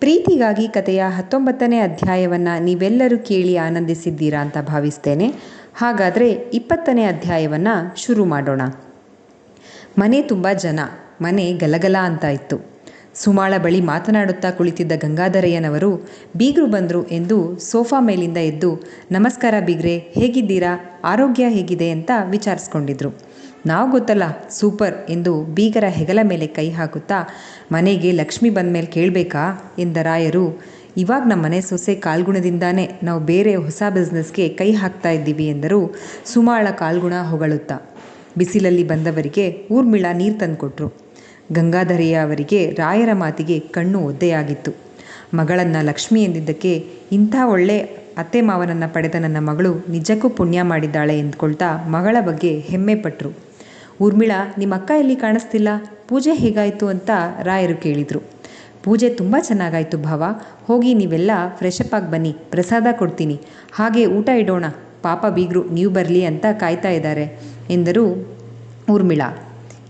ಪ್ರೀತಿಗಾಗಿ ಕಥೆಯ ಹತ್ತೊಂಬತ್ತನೇ ಅಧ್ಯಾಯವನ್ನು ನೀವೆಲ್ಲರೂ ಕೇಳಿ ಆನಂದಿಸಿದ್ದೀರಾ ಅಂತ ಭಾವಿಸ್ತೇನೆ. ಹಾಗಾದರೆ ಇಪ್ಪತ್ತನೇ ಅಧ್ಯಾಯವನ್ನು ಶುರು ಮಾಡೋಣ. ಮನೆ ತುಂಬ ಜನ, ಮನೆ ಗಲಗಲ ಅಂತ ಇತ್ತು. ಸುಮಾಳ ಬಳಿ ಮಾತನಾಡುತ್ತಾ ಕುಳಿತಿದ್ದ ಗಂಗಾಧರಯ್ಯನವರು, ಬೀಗರು ಬಂದರು ಎಂದು ಸೋಫಾ ಮೇಲಿಂದ ಎದ್ದು, ನಮಸ್ಕಾರ ಬೀಗ್ರೆ, ಹೇಗಿದ್ದೀರಾ, ಆರೋಗ್ಯ ಹೇಗಿದೆ ಅಂತ ವಿಚಾರಿಸ್ಕೊಂಡಿದ್ರು. ನಾವು ಗೊತ್ತಲ್ಲ, ಸೂಪರ್ ಎಂದು ಬೀಗರ ಹೆಗಲ ಮೇಲೆ ಕೈ ಹಾಕುತ್ತಾ, ಮನೆಗೆ ಲಕ್ಷ್ಮಿ ಬಂದ ಮೇಲೆ ಕೇಳಬೇಕಾ ಎಂದ ರಾಯರು, ಇವಾಗ ನಮ್ಮ ಮನೆ ಸೊಸೆ ಕಾಲ್ಗುಣದಿಂದಾನೇ ನಾವು ಬೇರೆ ಹೊಸ ಬಿಸ್ನೆಸ್ಗೆ ಕೈ ಹಾಕ್ತಾ ಇದ್ದೀವಿ ಎಂದರು ಸುಮಾಳ ಕಾಲ್ಗುಣ ಹೊಗಳುತ್ತಾ. ಬಿಸಿಲಲ್ಲಿ ಬಂದವರಿಗೆ ಊರ್ಮಿಳ ನೀರು ತಂದುಕೊಟ್ರು. ಗಂಗಾಧರಿಯ ಅವರಿಗೆ ರಾಯರ ಮಾತಿಗೆ ಕಣ್ಣು ಒದ್ದೆಯಾಗಿತ್ತು. ಮಗಳನ್ನು ಲಕ್ಷ್ಮಿ ಎಂದಿದ್ದಕ್ಕೆ ಇಂಥ ಒಳ್ಳೆ ಅತ್ತೆ ಮಾವನನ್ನು ಪಡೆದ ನನ್ನ ಮಗಳು ನಿಜಕ್ಕೂ ಪುಣ್ಯ ಮಾಡಿದ್ದಾಳೆ ಎಂದ್ಕೊಳ್ತಾ ಮಗಳ ಬಗ್ಗೆ ಹೆಮ್ಮೆ ಪಟ್ಟರು ಊರ್ಮಿಳಾ, ನಿಮ್ಮ ಅಕ್ಕ ಎಲ್ಲಿ ಕಾಣಿಸ್ತಿಲ್ಲ? ಪೂಜೆ ಹೇಗಾಯಿತು ಅಂತ ರಾಯರು ಕೇಳಿದರು. ಪೂಜೆ ತುಂಬ ಚೆನ್ನಾಗಾಯಿತು ಭಾವ. ಹೋಗಿ ನೀವೆಲ್ಲ ಫ್ರೆಶ್ ಅಪ್ ಆಗಿ ಬನ್ನಿ. ಪ್ರಸಾದ ಕೊಡ್ತೀನಿ. ಹಾಗೆ ಊಟ ಇಡೋಣ. ಪಾಪ ಬೀಗರು, ನೀವು ಬರಲಿ ಅಂತ ಕಾಯ್ತಾ ಇದ್ದಾರೆ, ಎಂದರು ಊರ್ಮಿಳಾ.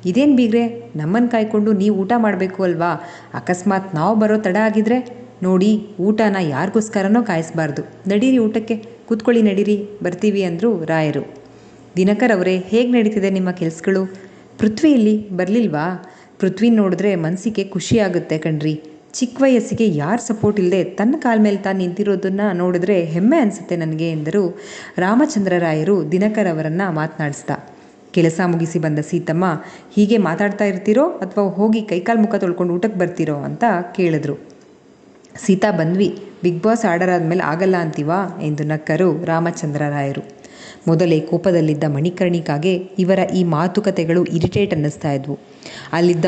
ಇದೇನು ಬೀಗ್ರೆ? ನಮ್ಮನ್ನು ಕಾಯ್ಕೊಂಡು ನೀವು ಊಟ ಮಾಡಬೇಕು ಅಲ್ವಾ? ಅಕಸ್ಮಾತ್ ನಾವು ಬರೋ ತಡ ಆಗಿದ್ರೆ? ನೋಡಿ, ಊಟನ ಯಾರಿಗೋಸ್ಕರನೋ ಕಾಯಿಸ್ಬಾರ್ದು. ನಡೀರಿ ಊಟಕ್ಕೆ. ಕೂತ್ಕೊಳ್ಳಿ ನಡೀರಿ. ಬರ್ತೀವಿ, ಅಂದರು ರಾಯರು. ದಿನಕರ್ ಅವರೇ, ಹೇಗೆ ನಡೀತಿದೆ ನಿಮ್ಮ ಕೆಲಸಗಳು? ಪೃಥ್ವಿ ಇಲ್ಲಿ ಬರಲಿಲ್ವಾ? ಪೃಥ್ವಿ ನೋಡಿದ್ರೆ ಮನಸ್ಸಿಗೆ ಖುಷಿ ಆಗುತ್ತೆ ಕಣ್ರಿ. ಚಿಕ್ಕ ವಯಸ್ಸಿಗೆ ಯಾರು ಸಪೋರ್ಟ್ ಇಲ್ಲದೆ ತನ್ನ ಕಾಲ ಮೇಲೆ ತಾನು ನಿಂತಿರೋದನ್ನು ನೋಡಿದ್ರೆ ಹೆಮ್ಮೆ ಅನಿಸುತ್ತೆ ನನಗೆ ಎಂದರು ರಾಮಚಂದ್ರರಾಯರು ದಿನಕರ್ ಅವರನ್ನು ಮಾತನಾಡಿಸ್ತಾ. ಕೆಲಸ ಮುಗಿಸಿ ಬಂದ ಸೀತಮ್ಮ, ಹೀಗೆ ಮಾತಾಡ್ತಾ ಇರ್ತೀರೋ ಅಥವಾ ಹೋಗಿ ಕೈಕಾಲು ಮುಖ ತೊಳ್ಕೊಂಡು ಊಟಕ್ಕೆ ಬರ್ತೀರೋ ಅಂತ ಕೇಳಿದ್ರು. ಸೀತಾ ಬಂದ್ವಿ, ಬಿಗ್ ಬಾಸ್ ಆರ್ಡರ್ ಆದಮೇಲೆ ಆಗಲ್ಲ ಅಂತೀವಾ? ಎಂದು ನಕ್ಕರು ರಾಮಚಂದ್ರ ರಾಯರು. ಮೊದಲೇ ಕೋಪದಲ್ಲಿದ್ದ ಮಣಿಕರ್ಣಿಕಾಗೆ ಇವರ ಈ ಮಾತುಕತೆಗಳು ಇರಿಟೇಟ್ ಅನ್ನಿಸ್ತಾ ಇದ್ವು. ಅಲ್ಲಿದ್ದ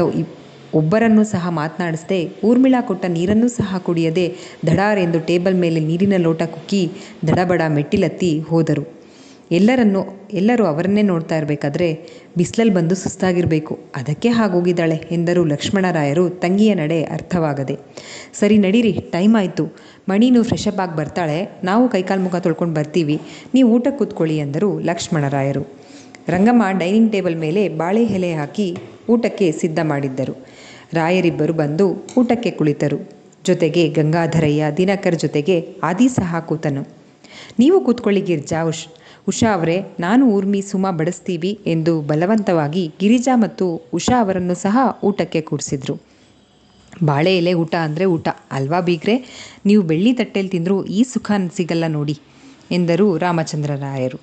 ಒಬ್ಬರನ್ನೂ ಸಹ ಮಾತನಾಡಿಸದೆ ಊರ್ಮಿಳಾ ಕೊಟ್ಟ ನೀರನ್ನೂ ಸಹ ಕುಡಿಯದೆ ದಡಾರ್ ಎಂದು ಟೇಬಲ್ ಮೇಲೆ ನೀರಿನ ಲೋಟ ಕುಕ್ಕಿ ದಡಬಡ ಮೆಟ್ಟಿಲತ್ತಿ ಹೋದರು. ಎಲ್ಲರನ್ನೂ, ಎಲ್ಲರೂ ಅವರನ್ನೇ ನೋಡ್ತಾ ಇರಬೇಕಾದ್ರೆ ಬಿಸಿಲಲ್ಲಿ ಬಂದು ಸುಸ್ತಾಗಿರಬೇಕು. ಅದಕ್ಕೆ ಹಾಗೋಗಿದ್ದಾಳೆ ಎಂದರು ಲಕ್ಷ್ಮಣರಾಯರು ತಂಗಿಯ ನಡೆ ಅರ್ಥವಾಗದೆ. ಸರಿ ನಡೀರಿ, ಟೈಮ್ ಆಯಿತು. ಮಣಿನೂ ಫ್ರೆಶ್ ಅಪ್ ಆಗಿ ಬರ್ತಾಳೆ. ನಾವು ಕೈಕಾಲು ಮುಖ ತೊಳ್ಕೊಂಡು ಬರ್ತೀವಿ. ನೀವು ಊಟಕ್ಕೆ ಕೂತ್ಕೊಳ್ಳಿ ಎಂದರು ಲಕ್ಷ್ಮಣರಾಯರು. ರಂಗಮ್ಮ ಡೈನಿಂಗ್ ಟೇಬಲ್ ಮೇಲೆ ಬಾಳೆ ಎಲೆ ಹಾಕಿ ಊಟಕ್ಕೆ ಸಿದ್ಧ ಮಾಡಿದ್ದರು. ರಾಯರಿಬ್ಬರು ಬಂದು ಊಟಕ್ಕೆ ಕುಳಿತರು. ಜೊತೆಗೆ ಗಂಗಾಧರಯ್ಯ, ದಿನಕರ್ ಜೊತೆಗೆ ಆದಿ ಸಹ ಕೂತನು. ನೀವು ಕೂತ್ಕೊಳ್ಳಿ ಗಿರ್ಜಾ ಉಷ್ ಅವರೇ, ನಾನು ಊರ್ಮಿ ಸುಮಾ ಬಡಿಸ್ತೀವಿ ಎಂದು ಬಲವಂತವಾಗಿ ಗಿರಿಜಾ ಮತ್ತು ಉಷಾ ಅವರನ್ನು ಸಹ ಊಟಕ್ಕೆ ಕೂಡಿಸಿದ್ರು ಬಾಳೆ ಎಲೆ ಊಟ ಅಂದರೆ ಊಟ. ಅಲ್ವಾ ಬೀಗ್ರೆ? ನೀವು ಬೆಳ್ಳಿ ತಟ್ಟೆಯಲ್ಲಿ ತಿಂದರೂ ಈ ಸುಖ ಸಿಗಲ್ಲ ನೋಡಿ ಎಂದರು ರಾಮಚಂದ್ರರಾಯರು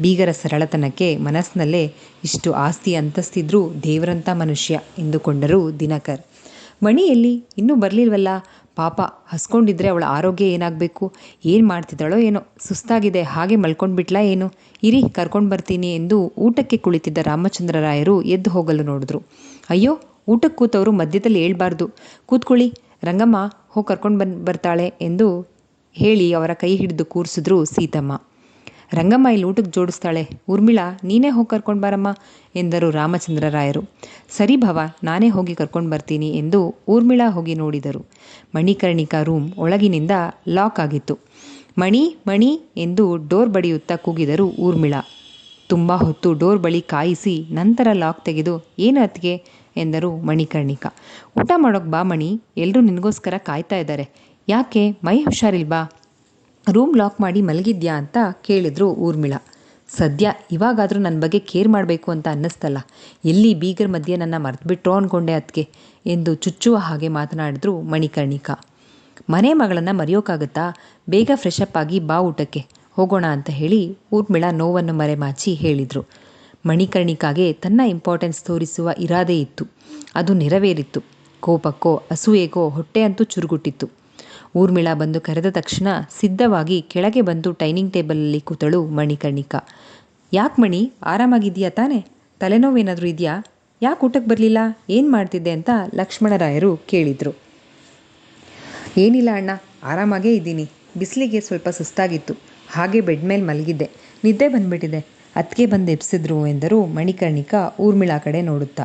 ಬೀಗರ ಸರಳತನಕ್ಕೆ ಮನಸ್ಸಿನಲ್ಲೇ ಇಷ್ಟು ಆಸ್ತಿ ಅಂತಸ್ತಿದ್ರೂ ದೇವರಂಥ ಮನುಷ್ಯ ಎಂದುಕೊಂಡರು ದಿನಕರ್. ಮಣಿಯಲ್ಲಿ ಇನ್ನೂ ಬರಲಿಲ್ವಲ್ಲ? ಪಾಪ ಹಸ್ಕೊಂಡಿದ್ರೆ ಅವಳ ಆರೋಗ್ಯ ಏನಾಗಬೇಕು? ಏನು ಮಾಡ್ತಿದ್ದಾಳೋ ಏನೋ? ಸುಸ್ತಾಗಿದೆ, ಹಾಗೆ ಮಲ್ಕೊಂಡ್ಬಿಟ್ಲಾ ಏನು? ಇರಿ, ಕರ್ಕೊಂಡು ಬರ್ತೀನಿ ಎಂದು ಊಟಕ್ಕೆ ಕುಳಿತಿದ್ದ ರಾಮಚಂದ್ರರಾಯರು ಎದ್ದು ಹೋಗಲು ನೋಡಿದ್ರು. ಅಯ್ಯೋ, ಊಟಕ್ಕೆ ಕೂತವರು ಮಧ್ಯದಲ್ಲಿ ಹೇಳ್ಬಾರ್ದು. ಕೂತ್ಕೊಳ್ಳಿ. ರಂಗಮ್ಮ ಹೋಗಿ ಕರ್ಕೊಂಡು ಬಂದು ಬರ್ತಾಳೆ ಎಂದು ಹೇಳಿ ಅವರ ಕೈ ಹಿಡಿದು ಕೂರಿಸಿದ್ರು ಸೀತಮ್ಮ. ರಂಗಮ್ಮ ಇಲ್ಲಿ ಊಟಕ್ಕೆ ಜೋಡಿಸ್ತಾಳೆ. ಊರ್ಮಿಳಾ, ನೀನೇ ಹೋಗಿ ಕರ್ಕೊಂಡು ಬಾರಮ್ಮ ಎಂದರು ರಾಮಚಂದ್ರ ರಾಯರು ಸರಿ ಭವ, ನಾನೇ ಹೋಗಿ ಕರ್ಕೊಂಡು ಬರ್ತೀನಿ ಎಂದು ಊರ್ಮಿಳಾ ಹೋಗಿ ನೋಡಿದರು. ಮಣಿಕರ್ಣಿಕಾ ರೂಮ್ ಒಳಗಿನಿಂದ ಲಾಕ್ ಆಗಿತ್ತು. ಮಣಿ ಮಣಿ ಎಂದು ಡೋರ್ ಬಡಿಯುತ್ತಾ ಕೂಗಿದರು ಊರ್ಮಿಳಾ. ತುಂಬ ಹೊತ್ತು ಡೋರ್ ಬಳಿ ಕಾಯಿಸಿ ನಂತರ ಲಾಕ್ ತೆಗೆದು, ಏನು ಅತ್ತಿಗೆ? ಎಂದರು ಮಣಿಕರ್ಣಿಕಾ. ಊಟ ಮಾಡೋಕೆ ಬಾ ಮಣಿ ಎಲ್ಲರೂ ನಿನಗೋಸ್ಕರ ಕಾಯ್ತಾ ಇದ್ದಾರೆ ಯಾಕೆ? ಮೈ ಹುಷಾರಿಲ್ವಾ? ರೂಮ್ ಲಾಕ್ ಮಾಡಿ ಮಲಗಿದ್ಯಾ ಅಂತ ಕೇಳಿದ್ರು ಊರ್ಮಿಳ. ಸದ್ಯ ಇವಾಗಾದರೂ ನನ್ನ ಬಗ್ಗೆ ಕೇರ್ ಮಾಡಬೇಕು ಅಂತ ಅನ್ನಿಸ್ತಲ್ಲ. ಎಲ್ಲಿ ಬೀಗರ ಮಧ್ಯೆ ನನ್ನ ಮರೆತುಬಿಟ್ರೋ ಅಂದ್ಕೊಂಡೆ ಅದಕ್ಕೆ ಎಂದು ಚುಚ್ಚುವ ಹಾಗೆ ಮಾತನಾಡಿದ್ರು ಮಣಿಕರ್ಣಿಕಾ. ಮನೆ ಮಗಳನ್ನು ಮರೆಯೋಕ್ಕಾಗುತ್ತಾ ಬೇಗ ಫ್ರೆಶ್ ಅಪ್ ಆಗಿ ಬಾ ಊಟಕ್ಕೆ. ಹೋಗೋಣ ಅಂತ ಹೇಳಿ ಊರ್ಮಿಳ ನೋವನ್ನು ಮರೆಮಾಚಿ ಹೇಳಿದರು. ಮಣಿಕರ್ಣಿಕಾಗೆ ತನ್ನ ಇಂಪಾರ್ಟೆನ್ಸ್ ತೋರಿಸುವ ಇರಾದೆ ಇತ್ತು. ಅದು ನೆರವೇರಿತ್ತು. ಕೋಪಕ್ಕೋ, ಅಸೂಯೆಗೋ ಹೊಟ್ಟೆ ಅಂತೂ ಚುರುಗುಟ್ಟಿತ್ತು. ಊರ್ಮಿಳಾ ಬಂದು ಕರೆದ ತಕ್ಷಣ ಸಿದ್ಧವಾಗಿ ಕೆಳಗೆ ಬಂದು ಡೈನಿಂಗ್ ಟೇಬಲಲ್ಲಿ ಕೂತಳು ಮಣಿಕರ್ಣಿಕಾ. ಯಾಕೆ ಮಣಿ ಆರಾಮಾಗಿದೆಯಾ ತಾನೇ? ತಲೆನೋವೇನಾದರೂ ಇದೆಯಾ? ಯಾಕೆ ಊಟಕ್ಕೆ ಬರಲಿಲ್ಲ? ಏನು ಮಾಡ್ತಿದ್ದೆ ಅಂತ ಲಕ್ಷ್ಮಣರಾಯರು ಕೇಳಿದರು. ಏನಿಲ್ಲ ಅಣ್ಣ, ಆರಾಮಾಗೇ ಇದ್ದೀನಿ. ಬಿಸಿಲಿಗೆ ಸ್ವಲ್ಪ ಸುಸ್ತಾಗಿತ್ತು. ಹಾಗೆ ಬೆಡ್ ಮೇಲೆ ಮಲಗಿದ್ದೆ. ನಿದ್ದೆ ಬಂದ್ಬಿಟ್ಟಿದೆ. ಅದಕ್ಕೆ ಬಂದು ಎಬ್ಸಿದ್ರು ಎಂದರು ಮಣಿಕರ್ಣಿಕಾ ಊರ್ಮಿಳಾ ಕಡೆ ನೋಡುತ್ತಾ.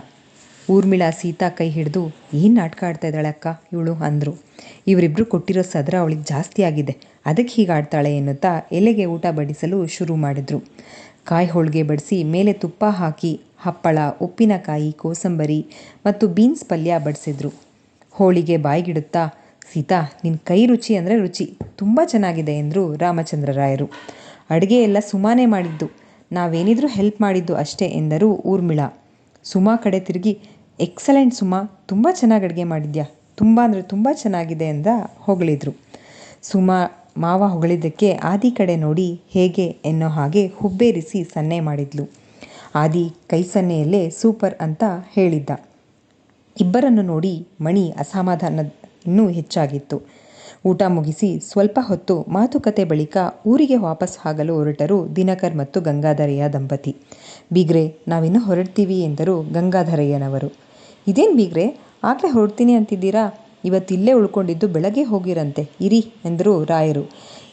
ಊರ್ಮಿಳಾ ಸೀತಾ ಕೈ ಹಿಡಿದು, ಏನು ನಾಟಕ ಆಡ್ತಾ ಇದ್ದಾಳೆ ಅಕ್ಕ? ಇವಳು ಅಂದರು. ಇವರಿಬ್ಬರು ಕೊಟ್ಟಿರೋ ಸದರ ಅವಳಿಗೆ ಜಾಸ್ತಿ ಆಗಿದೆ. ಅದಕ್ಕೆ ಹೀಗೆ ಆಡ್ತಾಳೆ ಎನ್ನುತ್ತಾ ಎಲೆಗೆ ಊಟ ಬಡಿಸಲು ಶುರು ಮಾಡಿದ್ರು. ಕಾಯಿ ಹೋಳಿಗೆ ಬಡಿಸಿ ಮೇಲೆ ತುಪ್ಪ ಹಾಕಿ, ಹಪ್ಪಳ, ಉಪ್ಪಿನಕಾಯಿ, ಕೋಸಂಬರಿ ಮತ್ತು ಬೀನ್ಸ್ ಪಲ್ಯ ಬಡಿಸಿದ್ರು. ಹೋಳಿಗೆ ಬಾಯಿಗಿಡುತ್ತಾ, ಸೀತಾ ನಿನ್ನ ಕೈ ರುಚಿ ಅಂದರೆ ರುಚಿ. ತುಂಬ ಚೆನ್ನಾಗಿದೆ ಎಂದರು ರಾಮಚಂದ್ರರಾಯರು. ಅಡುಗೆ ಎಲ್ಲ ಸುಮಾನೇ ಮಾಡಿದ್ದು. ನಾವೇನಿದ್ರೂ ಹೆಲ್ಪ್ ಮಾಡಿದ್ದು ಅಷ್ಟೇ ಎಂದರು ಊರ್ಮಿಳಾ. ಸುಮಾ ಕಡೆ ತಿರುಗಿ ಎಕ್ಸಲೆಂಟ್ ಸುಮಾ, ತುಂಬ ಚೆನ್ನಾಗಿ ಅಡುಗೆ ಮಾಡಿದ್ಯಾ? ತುಂಬ ಅಂದರೆ ತುಂಬ ಚೆನ್ನಾಗಿದೆ ಅಂತ ಹೊಗಳಿದ್ರು. ಸುಮಾ ಮಾವ ಹೊಗಳಿದ್ದಕ್ಕೆ ಆದಿ ಕಡೆ ನೋಡಿ ಹೇಗೆ ಎನ್ನೋ ಹಾಗೆ ಹುಬ್ಬೇರಿಸಿ ಸನ್ನೆ ಮಾಡಿದ್ಲು. ಆದಿ ಕೈ ಸನ್ನೆಯಲ್ಲೇ ಸೂಪರ್ ಅಂತ ಹೇಳಿದ್ದ. ಇಬ್ಬರನ್ನು ನೋಡಿ ಮಣಿ ಅಸಮಾಧಾನ ಇನ್ನೂ ಹೆಚ್ಚಾಗಿತ್ತು. ಊಟ ಮುಗಿಸಿ ಸ್ವಲ್ಪ ಹೊತ್ತು ಮಾತುಕತೆ ಬಳಿಕ ಊರಿಗೆ ವಾಪಸ್ ಆಗಲು ಹೊರಟರು ದಿನಕರ್ ಮತ್ತು ಗಂಗಾಧರಯ್ಯ ದಂಪತಿ. ಬೀಗ್ರೆ, ನಾವಿನ್ನು ಹೊರಡ್ತೀವಿ ಎಂದರು ಗಂಗಾಧರಯ್ಯನವರು. ಇದೇನು ಬೀಗ್ರೆ, ಆಗಲೇ ಹೊರಡ್ತೀನಿ ಅಂತಿದ್ದೀರಾ? ಇವತ್ತಿಲ್ಲೇ ಉಳ್ಕೊಂಡಿದ್ದು ಬೆಳಗ್ಗೆ ಹೋಗಿರಂತೆ, ಇರಿ ಎಂದರು ರಾಯರು.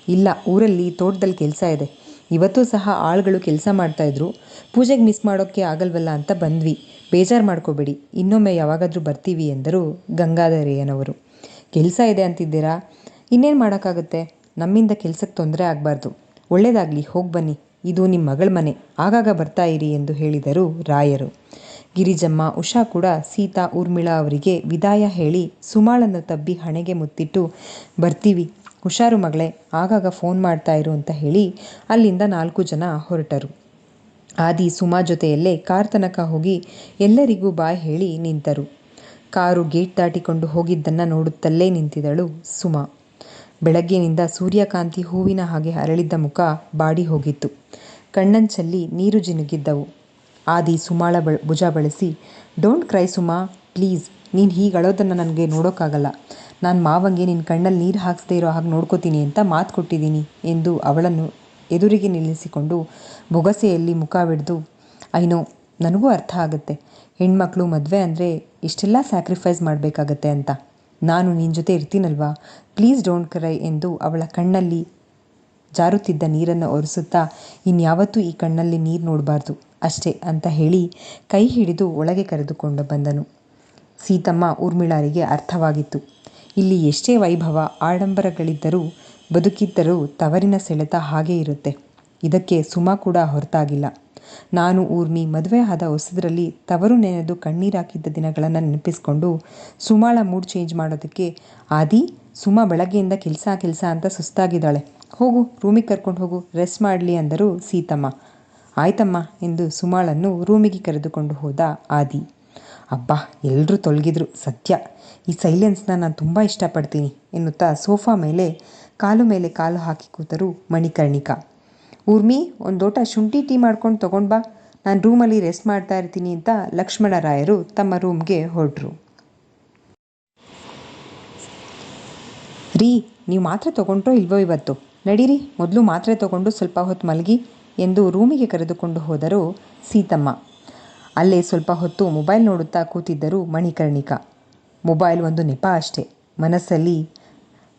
ಇಲ್ಲ, ಊರಲ್ಲಿ ತೋಟದಲ್ಲಿ ಕೆಲಸ ಇದೆ. ಇವತ್ತು ಸಹ ಆಳುಗಳು ಕೆಲಸ ಮಾಡ್ತಾಯಿದ್ರು ಪೂಜೆಗೆ ಮಿಸ್ ಮಾಡೋಕ್ಕೆ ಆಗಲ್ವಲ್ಲ ಅಂತ ಬಂದ್ವಿ. ಬೇಜಾರು ಮಾಡ್ಕೋಬೇಡಿ, ಇನ್ನೊಮ್ಮೆ ಯಾವಾಗಾದರೂ ಬರ್ತೀವಿ ಎಂದರು ಗಂಗಾಧರಯ್ಯನವರು. ಕೆಲಸ ಇದೆ ಅಂತಿದ್ದೀರಾ? ಇನ್ನೇನು ಮಾಡೋಕ್ಕಾಗುತ್ತೆ? ನಮ್ಮಿಂದ ಕೆಲಸಕ್ಕೆ ತೊಂದರೆ ಆಗಬಾರ್ದು. ಒಳ್ಳೇದಾಗಲಿ, ಹೋಗಿ ಬನ್ನಿ. ಇದು ನಿಮ್ಮ ಮಗಳ ಮನೆ. ಆಗಾಗ ಬರ್ತಾ ಇರಿ ಎಂದು ಹೇಳಿದರು ರಾಯರು. ಗಿರಿಜಮ್ಮ, ಉಷಾ ಕೂಡ ಸೀತಾ, ಊರ್ಮಿಳಾ ಅವರಿಗೆ ವಿದಾಯ ಹೇಳಿ ಸುಮಾಳನ್ನು ತಬ್ಬಿ ಹಣೆಗೆ ಮುತ್ತಿಟ್ಟು, ಬರ್ತೀವಿ. ಹುಷಾರು ಮಗಳೇ, ಆಗಾಗ ಫೋನ್ ಮಾಡ್ತಾ ಇರು ಅಂತ ಹೇಳಿ ಅಲ್ಲಿಂದ ನಾಲ್ಕು ಜನ ಹೊರಟರು. ಆದಿ, ಸುಮಾ ಜೊತೆಯಲ್ಲೇ ಕಾರ್ ತನಕ ಹೋಗಿ ಎಲ್ಲರಿಗೂ ಬಾಯ್ ಹೇಳಿ ನಿಂತರು. ಕಾರು ಗೇಟ್ ದಾಟಿಕೊಂಡು ಹೋಗಿದ್ದನ್ನು ನೋಡುತ್ತಲೇ ನಿಂತಿದಳು ಸುಮಾ. ಬೆಳಗ್ಗಿನಿಂದ ಸೂರ್ಯಕಾಂತಿ ಹೂವಿನ ಹಾಗೆ ಅರಳಿದ್ದ ಮುಖ ಬಾಡಿ ಹೋಗಿತ್ತು. ಕಣ್ಣಂಚಲ್ಲಿ ನೀರು ಜಿನುಗಿದ್ದವು. ಆದಿ ಸುಮಾಳ ಭುಜ ಬಳಸಿ, ಡೋಂಟ್ ಕ್ರೈ ಸುಮಾ, ಪ್ಲೀಸ್, ನೀನು ಹೀಗೆ ಅಳೋದನ್ನು ನನಗೆ ನೋಡೋಕ್ಕಾಗಲ್ಲ ನಾನು ಮಾವಂಗೆ ನಿನ್ನ ಕಣ್ಣಲ್ಲಿ ನೀರು ಹಾಕಿಸ್ದೇ ಇರೋ ಹಾಗೆ ನೋಡ್ಕೋತೀನಿ ಅಂತ ಮಾತು ಕೊಟ್ಟಿದ್ದೀನಿ ಎಂದು ಅವಳನ್ನು ಎದುರಿಗೆ ನಿಲ್ಲಿಸಿಕೊಂಡು ಬೊಗಸೆಯಲ್ಲಿ ಮುಖವಿಡ್ದು ಐನೋ ನನಗೂ ಅರ್ಥ ಆಗುತ್ತೆ. ಹೆಣ್ಮಕ್ಳು ಮದುವೆ ಅಂದರೆ ಇಷ್ಟೆಲ್ಲ ಸ್ಯಾಕ್ರಿಫೈಸ್ ಮಾಡಬೇಕಾಗತ್ತೆ ಅಂತ. ನಾನು ನಿನ್ನ ಜೊತೆ ಇರ್ತೀನಲ್ವಾ? ಪ್ಲೀಸ್ ಡೋಂಟ್ ಕ್ರೈ ಎಂದು ಅವಳ ಕಣ್ಣಲ್ಲಿ ಜಾರುತ್ತಿದ್ದ ನೀರನ್ನು ಒರೆಸುತ್ತಾ, ಇನ್ಯಾವತ್ತೂ ಈ ಕಣ್ಣಲ್ಲಿ ನೀರು ನೋಡಬಾರ್ದು ಅಷ್ಟೇ ಅಂತ ಹೇಳಿ ಕೈ ಹಿಡಿದು ಒಳಗೆ ಕರೆದುಕೊಂಡು ಬಂದನು. ಸೀತಮ್ಮ ಊರ್ಮಿಳಾರಿಗೆ ಅರ್ಥವಾಗಿತ್ತು. ಇಲ್ಲಿ ಎಷ್ಟೇ ವೈಭವ ಆಡಂಬರಗಳಿದ್ದರೂ, ಬದುಕಿದ್ದರೂ ತವರಿನ ಸೆಳೆತ ಹಾಗೇ ಇರುತ್ತೆ. ಇದಕ್ಕೆ ಸುಮಾ ಕೂಡ ಹೊರತಾಗಿಲ್ಲ. ನಾನು, ಊರ್ಮಿ, ಮದುವೆ ಆದ ಹೊಸದ್ರಲ್ಲಿ ತವರು ನೆನೆದು ಕಣ್ಣೀರಾಕಿದ್ದ ದಿನಗಳನ್ನು ನೆನಪಿಸ್ಕೊಂಡು ಸುಮಾಳ ಮೂಡ್ ಚೇಂಜ್ ಮಾಡೋದಕ್ಕೆ ಆದಿ, ಸುಮಾ ಬೆಳಗ್ಗೆಯಿಂದ ಕೆಲಸ ಕೆಲಸ ಅಂತ ಸುಸ್ತಾಗಿದ್ದಾಳೆ. ಹೋಗು ರೂಮಿಗೆ ಕರ್ಕೊಂಡು ಹೋಗು ರೆಸ್ಟ್ ಮಾಡಲಿ ಅಂದರು ಸೀತಮ್ಮ. ಆಯ್ತಮ್ಮ ಎಂದು ಸುಮಾಳನ್ನು ರೂಮಿಗೆ ಕರೆದುಕೊಂಡು ಹೋದ ಆದಿ. ಅಬ್ಬಾ ಎಲ್ಲರೂ ತೊಲಗಿದ್ರು. ಸತ್ಯ. ಈ ಸೈಲೆನ್ಸ್ನ ನಾನು ತುಂಬ ಇಷ್ಟಪಡ್ತೀನಿ ಎನ್ನುತ್ತಾ ಸೋಫಾ ಮೇಲೆ, ಕಾಲು ಮೇಲೆ ಕಾಲು ಹಾಕಿ ಕೂತರು ಮಣಿಕರ್ಣಿಕಾ. ಊರ್ಮಿ, ಒಂದು ಲೋಟ ಶುಂಠಿ ಟೀ ಮಾಡ್ಕೊಂಡು ತೊಗೊಂಡು ಬಾ. ನಾನು ರೂಮಲ್ಲಿ ರೆಸ್ಟ್ ಮಾಡ್ತಾ ಇರ್ತೀನಿ ಅಂತ ಲಕ್ಷ್ಮಣರಾಯರು ತಮ್ಮ ರೂಮ್ಗೆ ಹೊರಟರು. ರೀ, ನೀವು ಮಾತ್ರೆ ತೊಗೊಂಡ್ರೋ ಇಲ್ವೋ ಇವತ್ತು? ನಡೀರಿ, ಮೊದಲು ಮಾತ್ರೆ ತೊಗೊಂಡು ಸ್ವಲ್ಪ ಹೊತ್ತು ಮಲಗಿ ಎಂದು ರೂಮಿಗೆ ಕರೆದುಕೊಂಡು ಹೋದರು ಸೀತಮ್ಮ. ಅಲ್ಲೇ ಸ್ವಲ್ಪ ಹೊತ್ತು ಮೊಬೈಲ್ ನೋಡುತ್ತಾ ಕೂತಿದ್ದರು ಮಣಿಕರ್ಣಿಕಾ. ಮೊಬೈಲ್ ಒಂದು ನೆಪ ಅಷ್ಟೇ. ಮನಸ್ಸಲ್ಲಿ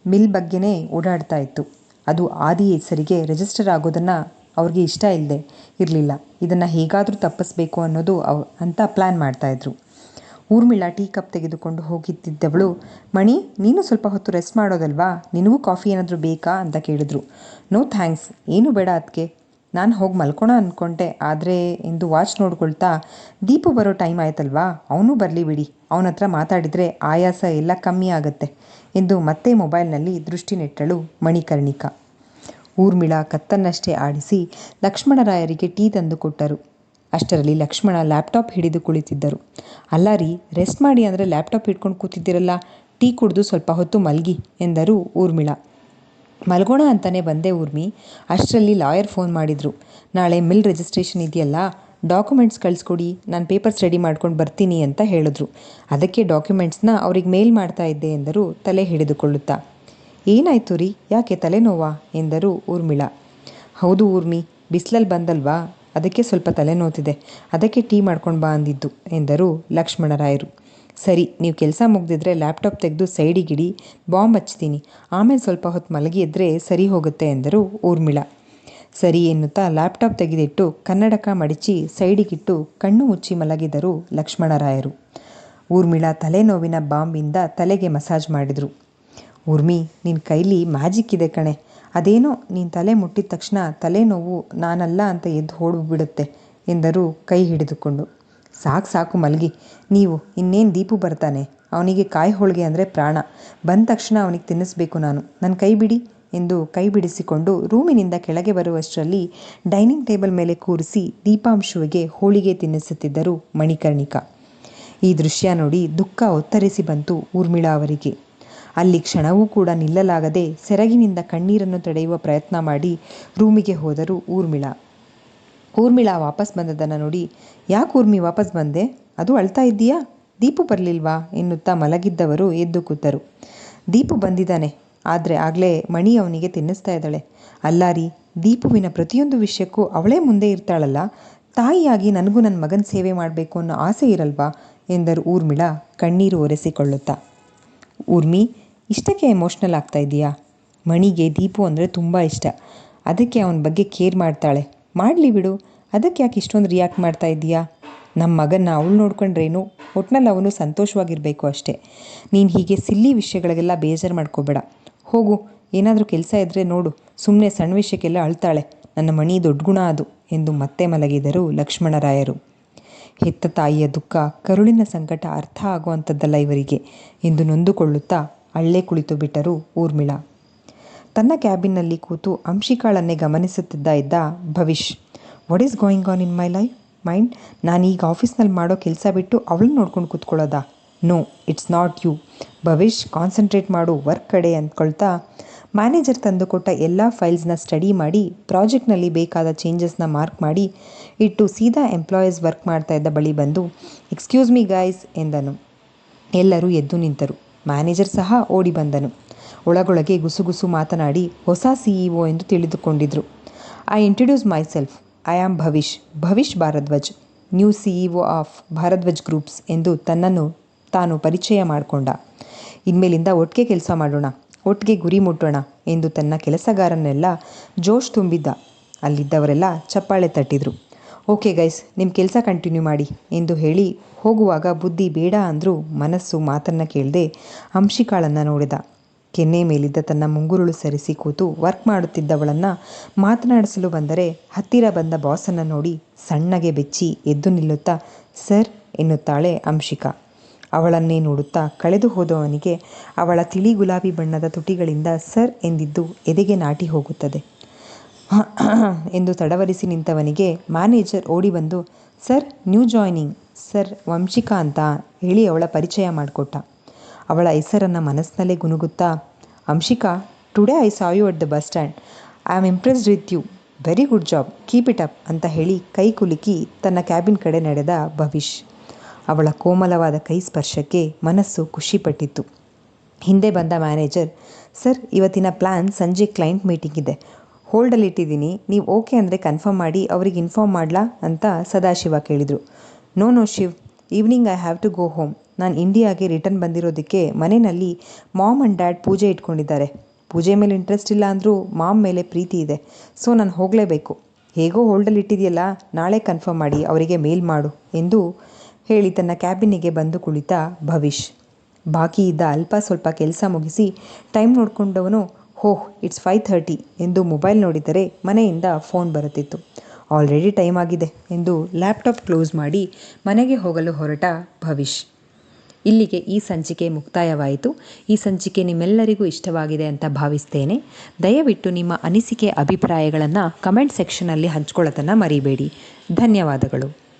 ಮಿಲ್ ಬಗ್ಗೆನೇ ಓಡಾಡ್ತಾ ಇತ್ತು. ಅದು ಆದಿ ಹೆಸರಿಗೆ ರಿಜಿಸ್ಟರ್ ಆಗೋದನ್ನು ಅವ್ರಿಗೆ ಇಷ್ಟ ಇಲ್ಲದೆ ಇರಲಿಲ್ಲ. ಇದನ್ನು ಹೇಗಾದರೂ ತಪ್ಪಿಸ್ಬೇಕು ಅನ್ನೋದು ಅವ್, ಅಂತ ಪ್ಲ್ಯಾನ್ ಮಾಡ್ತಾಯಿದ್ರು ಊರ್ಮಿಳಾ ಟೀ ಕಪ್ ತೆಗೆದುಕೊಂಡು ಹೋಗಿದ್ದಿದ್ದವಳು, ಮಣಿ, ನೀನು ಸ್ವಲ್ಪ ಹೊತ್ತು ರೆಸ್ಟ್ ಮಾಡೋದಲ್ವಾ? ನಿನಗೂ ಕಾಫಿ ಏನಾದರೂ ಬೇಕಾ? ಅಂತ ಕೇಳಿದ್ರು. ನೋ ಥ್ಯಾಂಕ್ಸ್ ಏನು ಬೇಡ ಅದಕ್ಕೆ ನಾನು ಹೋಗಿ ಮಲ್ಕೋಣ ಅಂದ್ಕೊಂಡೆ ಆದರೆ ಎಂದು ವಾಚ್ ನೋಡ್ಕೊಳ್ತಾ, ದೀಪು ಬರೋ ಟೈಮ್ ಆಯ್ತಲ್ವಾ? ಅವನು ಬರಲಿ ಬಿಡಿ. ಅವನ ಹತ್ರ ಮಾತಾಡಿದರೆ ಆಯಾಸ ಎಲ್ಲ ಕಮ್ಮಿ ಆಗುತ್ತೆ. ಎಂದು ಮತ್ತೆ ಮೊಬೈಲ್ನಲ್ಲಿ ದೃಷ್ಟಿ ನೆಟ್ಟಳು ಮಣಿಕರ್ಣಿಕಾ. ಊರ್ಮಿಳಾ ಕತ್ತನ್ನಷ್ಟೇ ಆಡಿಸಿ ಲಕ್ಷ್ಮಣರಾಯರಿಗೆ ಟೀ ತಂದು ಕೊಟ್ಟರು. ಅಷ್ಟರಲ್ಲಿ ಲಕ್ಷ್ಮಣ ಲ್ಯಾಪ್ಟಾಪ್ ಹಿಡಿದು ಕುಳಿತಿದ್ದರು. ಅಲ್ಲ ರೀ, ರೆಸ್ಟ್ ಮಾಡಿ ಅಂದರೆ ಲ್ಯಾಪ್ಟಾಪ್ ಹಿಡ್ಕೊಂಡು ಕೂತಿದ್ದೀರಲ್ಲ, ಟೀ ಕುಡಿದು ಸ್ವಲ್ಪ ಹೊತ್ತು ಮಲಗಿ, ಎಂದರು ಊರ್ಮಿಳಾ. ಮಲಗೋಣ ಅಂತಲೇ ಬಂದೆ ಊರ್ಮಿ, ಅಷ್ಟರಲ್ಲಿ ಲಾಯರ್ ಫೋನ್ ಮಾಡಿದರು. ನಾಳೆ ಮಿಲ್ ರಿಜಿಸ್ಟ್ರೇಷನ್ ಇದೆಯಲ್ಲ ಡಾಕ್ಯುಮೆಂಟ್ಸ್ ಕಳಿಸ್ಕೊಡಿ, ನಾನು ಪೇಪರ್ಸ್ ರೆಡಿ ಮಾಡ್ಕೊಂಡು ಬರ್ತೀನಿ ಅಂತ ಹೇಳಿದ್ರು. ಅದಕ್ಕೆ ಡಾಕ್ಯುಮೆಂಟ್ಸ್ನ ಅವ್ರಿಗೆ ಮೇಲ್ ಮಾಡ್ತಾ ಇದ್ದೆ ಎಂದರು ತಲೆ ಹಿಡಿದುಕೊಳ್ಳುತ್ತಾ. ಏನಾಯ್ತು ರೀ, ಯಾಕೆ ತಲೆನೋವಾ? ಎಂದರು ಊರ್ಮಿಳಾ. ಹೌದು ಊರ್ಮಿ ಬಿಸಿಲಲ್ಲಿ ಬಂದಲ್ವಾ? ಅದಕ್ಕೆ ಸ್ವಲ್ಪ ತಲೆನೋತಿದೆ ಅದಕ್ಕೆ ಟೀ ಮಾಡ್ಕೊಂಡು ಬಾ ಅಂದಿದ್ದು, ಎಂದರು ಲಕ್ಷ್ಮಣರಾಯರು. ಸರಿ, ನೀವು ಕೆಲಸ ಮುಗಿದಿದ್ರೆ ಲ್ಯಾಪ್ಟಾಪ್ ತೆಗೆದು ಸೈಡಿಗಿಡಿ ಬಾಂಬ್ ಹಚ್ತೀನಿ. ಆಮೇಲೆ ಸ್ವಲ್ಪ ಹೊತ್ತು ಮಲಗಿ ಎದ್ದರೆ ಸರಿ ಹೋಗುತ್ತೆ, ಎಂದರು ಊರ್ಮಿಳಾ. ಸರಿ ಎನ್ನುತ್ತಾ ಲ್ಯಾಪ್ಟಾಪ್ ತೆಗೆದಿಟ್ಟು ಕನ್ನಡಕ ಮಡಚಿ ಸೈಡಿಗಿಟ್ಟು ಕಣ್ಣು ಮುಚ್ಚಿ ಮಲಗಿದರು ಲಕ್ಷ್ಮಣರಾಯರು. ಊರ್ಮಿಳಾ ತಲೆನೋವಿನ ಬಾಂಬಿಂದ ತಲೆಗೆ ಮಸಾಜ್ ಮಾಡಿದರು. ಊರ್ಮಿ ನಿನ್ನ ಕೈಲಿ ಮ್ಯಾಜಿಕ್ ಇದೆ ಕಣೆ. ಅದೇನೋ ನೀನು ತಲೆ ಮುಟ್ಟಿದ ತಕ್ಷಣ ತಲೆನೋವು ನಾನಲ್ಲ ಅಂತ ಎದ್ದು ಓಡ್ಬಿಡುತ್ತೆ ಎಂದರು ಕೈ ಹಿಡಿದುಕೊಂಡು. ಸಾಕು ಸಾಕು ಮಲಗಿ. ನೀವು ಇನ್ನೇನು ದೀಪು ಬರ್ತಾನೆ? ಅವನಿಗೆ ಕಾಯಿ ಹೋಳಿಗೆ ಅಂದರೆ ಪ್ರಾಣ. ಬಂದ ತಕ್ಷಣ ಅವನಿಗೆ ತಿನ್ನಿಸ್ಬೇಕು ನಾನು. ನನ್ನ ಕೈ ಬಿಡಿ. ಎಂದು ಕೈ ಬಿಡಿಸಿಕೊಂಡು ರೂಮಿನಿಂದ ಕೆಳಗೆ ಬರುವಷ್ಟರಲ್ಲಿ ಡೈನಿಂಗ್ ಟೇಬಲ್ ಮೇಲೆ ಕೂರಿಸಿ ದೀಪಾಂಶುವಿಗೆ ಹೋಳಿಗೆ ತಿನ್ನಿಸುತ್ತಿದ್ದರು ಮಣಿಕರ್ಣಿಕಾ. ಈ ದೃಶ್ಯ ನೋಡಿ ದುಃಖ ಒತ್ತರಿಸಿ ಬಂತು ಊರ್ಮಿಳಾ ಅವರಿಗೆ. ಅಲ್ಲಿ ಕ್ಷಣವೂ ಕೂಡ ನಿಲ್ಲಲಾಗದೆ ಸೆರಗಿನಿಂದ ಕಣ್ಣೀರನ್ನು ತಡೆಯುವ ಪ್ರಯತ್ನ ಮಾಡಿ ರೂಮಿಗೆ ಹೋದರು ಊರ್ಮಿಳಾ. ಊರ್ಮಿಳಾ ವಾಪಸ್ ಬಂದದನ್ನು ನೋಡಿ, ಯಾಕೆ ಊರ್ಮಿ ವಾಪಸ್ ಬಂದೆ? ಅದು ಅಳ್ತಾ ಇದ್ದೀಯಾ? ದೀಪು ಬರಲಿಲ್ವಾ? ಎನ್ನುತ್ತಾ ಮಲಗಿದ್ದವರು ಎದ್ದು ಕೂತರು. ದೀಪು ಬಂದಿದ್ದಾನೆ. ಆದರೆ ಆಗಲೇ ಮಣಿ ಅವನಿಗೆ ತಿನ್ನಿಸ್ತಾ ಇದ್ದಾಳೆ. ಅಲ್ಲ ರೀ ದೀಪುವಿನ ಪ್ರತಿಯೊಂದು ವಿಷಯಕ್ಕೂ ಅವಳೇ ಮುಂದೆ ಇರ್ತಾಳಲ್ಲ? ತಾಯಿಯಾಗಿ ನನಗೂ ನನ್ನ ಮಗನ ಸೇವೆ ಮಾಡಬೇಕು ಅನ್ನೋ ಆಸೆ ಇರಲ್ವಾ? ಎಂದರು ಊರ್ಮಿಳಾ ಕಣ್ಣೀರು ಒರೆಸಿಕೊಳ್ಳುತ್ತಾ. ಊರ್ಮಿ, ಇಷ್ಟಕ್ಕೆ ಎಮೋಷ್ನಲ್ ಆಗ್ತಾ ಇದೆಯಾ ಮಣಿಗೆ ದೀಪು ಅಂದರೆ ತುಂಬ ಇಷ್ಟ. ಅದಕ್ಕೆ ಅವನ ಬಗ್ಗೆ ಕೇರ್ ಮಾಡ್ತಾಳೆ. ಮಾಡಲಿ ಬಿಡು, ಅದಕ್ಕೆ ಯಾಕೆ ಇಷ್ಟೊಂದು ರಿಯಾಕ್ಟ್ ಮಾಡ್ತಾ ಇದ್ದೀಯಾ? ನಮ್ಮ ಮಗನ್ನ ಅವಳು ನೋಡ್ಕೊಂಡ್ರೇನು? ಒಟ್ನಲ್ಲಿ ಅವನು ಸಂತೋಷವಾಗಿರಬೇಕು ಅಷ್ಟೇ. ನೀನು ಹೀಗೆ ಸಿಲ್ಲಿ ವಿಷಯಗಳಿಗೆಲ್ಲ ಬೇಜಾರು ಮಾಡ್ಕೋಬೇಡ. ಹೋಗು, ಏನಾದರೂ ಕೆಲಸ ಇದ್ದರೆ ನೋಡು. ಸುಮ್ಮನೆ ಸಣ್ಣ ವಿಷಯಕ್ಕೆಲ್ಲ ಅಳ್ತಾಳೆ. ನನ್ನ ಮಣಿ ದೊಡ್ಡ ಗುಣ ಅದು ಎಂದು ಮತ್ತೆ ಮಲಗಿದರು ಲಕ್ಷ್ಮಣರಾಯರು. ಹೆತ್ತ ತಾಯಿಯ ದುಃಖ, ಕರುಳಿನ ಸಂಕಟ ಅರ್ಥ ಆಗುವಂಥದ್ದಲ್ಲ ಇವರಿಗೆ ಎಂದು ನೊಂದುಕೊಳ್ಳುತ್ತಾ ಅಳ್ಳೇ ಕುಳಿತು ಬಿಟ್ಟರು ಊರ್ಮಿಳಾ. ತನ್ನ ಕ್ಯಾಬಿನ್ನಲ್ಲಿ ಕೂತು ಅಂಶಿಕಾಳನ್ನೇ ಗಮನಿಸುತ್ತಿದ್ದ ಇದ್ದ Bhavish what is going on in my life mind ನಾನೀಗ ಆಫೀಸ್ನಲ್ಲಿ ಮಾಡೋ ಕೆಲಸ ಬಿಟ್ಟು ಅವಳನ್ನ ನೋಡ್ಕೊಂಡು ಕೂತ್ಕೊಳ್ಳೋದಾ? No it's not you Bhavish concentrate ಮಾಡು ವರ್ಕ್ ಕಡೆ ಅಂದ್ಕೊಳ್ತಾ ಮ್ಯಾನೇಜರ್ ತಂದುಕೊಟ್ಟ ಎಲ್ಲ ಫೈಲ್ಸ್ನ ಸ್ಟಡಿ ಮಾಡಿ ಪ್ರಾಜೆಕ್ಟ್ನಲ್ಲಿ ಬೇಕಾದ ಚೇಂಜಸ್ನ ಮಾರ್ಕ್ ಮಾಡಿ, ಇಟ್ಟು ಸೀದಾ ಎಂಪ್ಲಾಯೀಸ್ ವರ್ಕ್ ಮಾಡ್ತಾ ಇದ್ದ ಬಳಿ ಬಂದು ಎಕ್ಸ್ಕ್ಯೂಸ್ ಮೀ ಗಾಯ್ಸ್ ಎಂದನು. ಎಲ್ಲರೂ ಎದ್ದು ನಿಂತರು. ಮ್ಯಾನೇಜರ್ ಸಹ ಓಡಿ ಬಂದನು. ಒಳಗೊಳಗೆ ಗುಸುಗುಸು ಮಾತನಾಡಿ, ಹೊಸ ಸಿಇಒ ಎಂದು ತಿಳಿದುಕೊಂಡಿದ್ರು. I introduce myself I am Bhavish. Bhavish Bharadwaj. New CEO of Bharadwaj groups ಎಂದು ತನ್ನನ್ನು ತಾನು ಪರಿಚಯ ಮಾಡಿಕೊಂಡ. ಇನ್ಮೇಲಿಂದ ಒಟ್ಟಿಗೆ ಕೆಲಸ ಮಾಡೋಣ, ಒಟ್ಟಿಗೆ ಗುರಿ ಮುಟ್ಟೋಣ ಎಂದು ತನ್ನ ಕೆಲಸಗಾರನ್ನೆಲ್ಲ ಜೋಶ್ ತುಂಬಿದ್ದ. ಅಲ್ಲಿದ್ದವರೆಲ್ಲ ಚಪ್ಪಾಳೆ ತಟ್ಟಿದ್ರು. ಓಕೆ ಗೈಸ್ ನಿಮ್ಮ ಕೆಲಸ ಕಂಟಿನ್ಯೂ ಮಾಡಿ ಎಂದು ಹೇಳಿ ಹೋಗುವಾಗ ಬುದ್ಧಿ ಬೇಡ ಅಂದರೂ ಮನಸ್ಸು ಮಾತನ್ನು ಕೇಳದೆ ಅಂಶಿಕಾಳನ್ನು ನೋಡಿದ. ಕೆನ್ನೆ ಮೇಲಿದ್ದ ತನ್ನ ಮುಂಗುರುಳು ಸರಿಸಿ ಕೂತು ವರ್ಕ್ ಮಾಡುತ್ತಿದ್ದವಳನ್ನು ಮಾತನಾಡಿಸಲು ಬಂದರೆ ಹತ್ತಿರ ಬಂದ ಬಾಸನ್ನು ನೋಡಿ ಸಣ್ಣಗೆ ಬೆಚ್ಚಿ ಎದ್ದು ನಿಲ್ಲುತ್ತಾ, ಸರ್ ಎನ್ನುತ್ತಾಳೆ ಅಂಶಿಕಾ. ಅವಳನ್ನೇ ನೋಡುತ್ತಾ ಕಳೆದು ಹೋದವನಿಗೆ ಅವಳ ತಿಳಿ ಗುಲಾಬಿ ಬಣ್ಣದ ತುಟಿಗಳಿಂದ ಸರ್ ಎಂದಿದ್ದು ಎದೆಗೆ ನಾಟಿ ಹೋಗುತ್ತದೆ. ಎಂದು ತಡವರಿಸಿ ನಿಂತವನಿಗೆ ಮ್ಯಾನೇಜರ್ ಓಡಿ ಬಂದು, sir, new joining. Sir, Vanshika ಅಂತ ಹೇಳಿ ಅವಳ ಪರಿಚಯ ಮಾಡಿಕೊಟ್ಟ. ಅವಳ ಹೆಸರನ್ನು ಮನಸ್ಸಿನಲ್ಲೇ ಗುನುಗುತ್ತಾ Anshika today I saw you at the bus stand I am impressed with you very good job keep it up ಅಂತ ಹೇಳಿ ಕೈ ಕುಲುಕಿ ತನ್ನ ಕ್ಯಾಬಿನ್ ಕಡೆ ನಡೆದ ಭವಿಷ್ ಅವಳ ಕೋಮಲವಾದ ಕೈ ಸ್ಪರ್ಶಕ್ಕೆ ಮನಸ್ಸು ಖುಷಿಪಟ್ಟಿತ್ತು. ಹಿಂದೆ ಬಂದ ಮ್ಯಾನೇಜರ್, ಸರ್, ಇವತ್ತಿನ ಪ್ಲ್ಯಾನ್ ಸಂಜೆ ಕ್ಲೈಂಟ್ ಮೀಟಿಂಗ್ ಇದೆ. ಹೋಲ್ಡಲ್ಲಿ ಇಟ್ಟಿದ್ದೀನಿ. ನೀವು ಓಕೆ ಅಂದರೆ ಕನ್ಫರ್ಮ್ ಮಾಡಿ ಅವ್ರಿಗೆ ಇನ್ಫಾರ್ಮ್ ಮಾಡಲಾ? ಅಂತ ಸದಾಶಿವ ಕೇಳಿದರು. No no Shiv. Evening I have to go home. ನಾನು ಇಂಡಿಯಾಗೆ ರಿಟರ್ನ್ ಬಂದಿರೋದಕ್ಕೆ ಮನೆಯಲ್ಲಿ ಮಾಮ್ ಆ್ಯಂಡ್ ಡ್ಯಾಡ್ ಪೂಜೆ ಇಟ್ಕೊಂಡಿದ್ದಾರೆ. ಪೂಜೆ ಮೇಲೆ ಇಂಟ್ರೆಸ್ಟ್ ಇಲ್ಲ ಅಂದರೂ ಮಾಮ್ ಮೇಲೆ ಪ್ರೀತಿ ಇದೆ. ಸೊ, ನಾನು ಹೋಗಲೇಬೇಕು. ಹೇಗೋ ಹೋಲ್ಡಲ್ಲಿ ಇಟ್ಟಿದೆಯಲ್ಲ ನಾಳೆ ಕನ್ಫರ್ಮ್ ಮಾಡಿ ಅವರಿಗೆ ಮೇಲ್ ಮಾಡು ಎಂದು ಹೇಳಿ ತನ್ನ ಕ್ಯಾಬಿನಿಗೆ ಬಂದು ಕುಳಿತ ಭವಿಷ್. ಬಾಕಿ ಇದ್ದ ಅಲ್ಪ ಸ್ವಲ್ಪ ಕೆಲಸ ಮುಗಿಸಿ ಟೈಮ್ ನೋಡಿಕೊಂಡವನು ಹೋಹ್ ಇಟ್ಸ್ ಫೈವ್ ಥರ್ಟಿ ಎಂದು ಮೊಬೈಲ್ ನೋಡಿದರೆ ಮನೆಯಿಂದ ಫೋನ್ ಬರುತ್ತಿತ್ತು. ಆಲ್ರೆಡಿ ಟೈಮ್ ಆಗಿದೆ ಎಂದು ಲ್ಯಾಪ್ಟಾಪ್ ಕ್ಲೋಸ್ ಮಾಡಿ ಮನೆಗೆ ಹೋಗಲು ಹೊರಟ ಭವಿಷ್. ಇಲ್ಲಿಗೆ ಈ ಸಂಚಿಕೆ ಮುಕ್ತಾಯವಾಯಿತು. ಈ ಸಂಚಿಕೆ ನಿಮ್ಮೆಲ್ಲರಿಗೂ ಇಷ್ಟವಾಗಿದೆ ಅಂತ ಭಾವಿಸ್ತೇನೆ. ದಯವಿಟ್ಟು ನಿಮ್ಮ ಅನಿಸಿಕೆ ಅಭಿಪ್ರಾಯಗಳನ್ನು ಕಮೆಂಟ್ ಸೆಕ್ಷನಲ್ಲಿ ಹಂಚ್ಕೊಳ್ಳೋದನ್ನು ಮರಿಬೇಡಿ. ಧನ್ಯವಾದಗಳು.